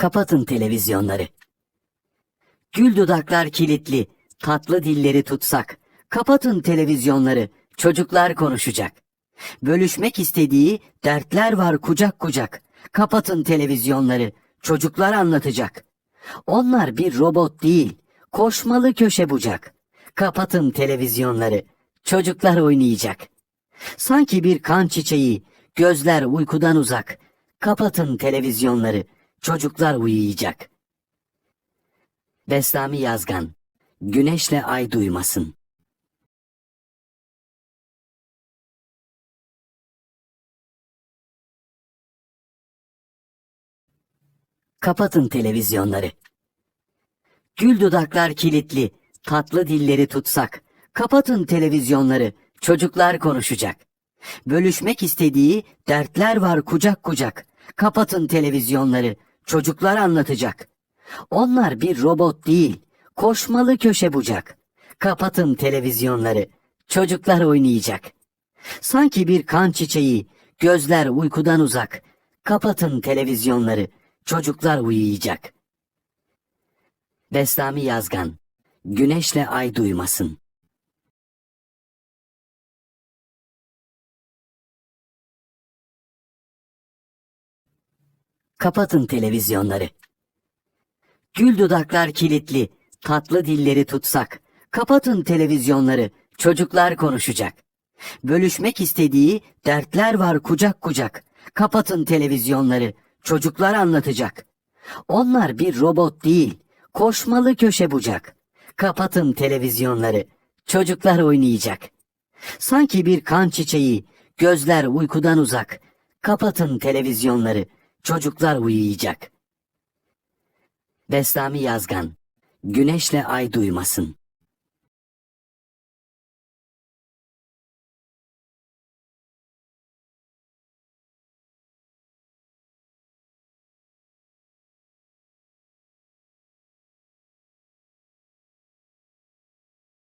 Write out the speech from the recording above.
Kapatın televizyonları. Gül dudaklar kilitli, tatlı dilleri tutsak. Kapatın televizyonları, çocuklar konuşacak. Bölüşmek istediği dertler var kucak kucak. Kapatın televizyonları, çocuklar anlatacak. Onlar bir robot değil, koşmalı köşe bucak. Kapatın televizyonları, çocuklar oynayacak. Sanki bir kan çiçeği, gözler uykudan uzak. Kapatın televizyonları, çocuklar uyuyacak. Bestami Yazgan Güneşle ay duymasın. Kapatın televizyonları. Gül dudaklar kilitli, tatlı dilleri tutsak. Kapatın televizyonları, çocuklar konuşacak. Bölüşmek istediği dertler var kucak kucak. Kapatın televizyonları, çocuklar anlatacak. Onlar bir robot değil, koşmalı köşe bucak. Kapatın televizyonları, çocuklar oynayacak. Sanki bir kan çiçeği, gözler uykudan uzak. Kapatın televizyonları, çocuklar uyuyacak. Bestami Yazgan Güneşle ay duymasın. Kapatın televizyonları. Gül dudaklar kilitli, tatlı dilleri tutsak. Kapatın televizyonları, çocuklar konuşacak. Bölüşmek istediği dertler var kucak kucak. Kapatın televizyonları, çocuklar anlatacak. Onlar bir robot değil, koşmalı köşe bucak. Kapatın televizyonları, çocuklar oynayacak. Sanki bir kan çiçeği, gözler uykudan uzak. Kapatın televizyonları, çocuklar uyuyacak. Bestami Yazgan Güneşle ay duymasın.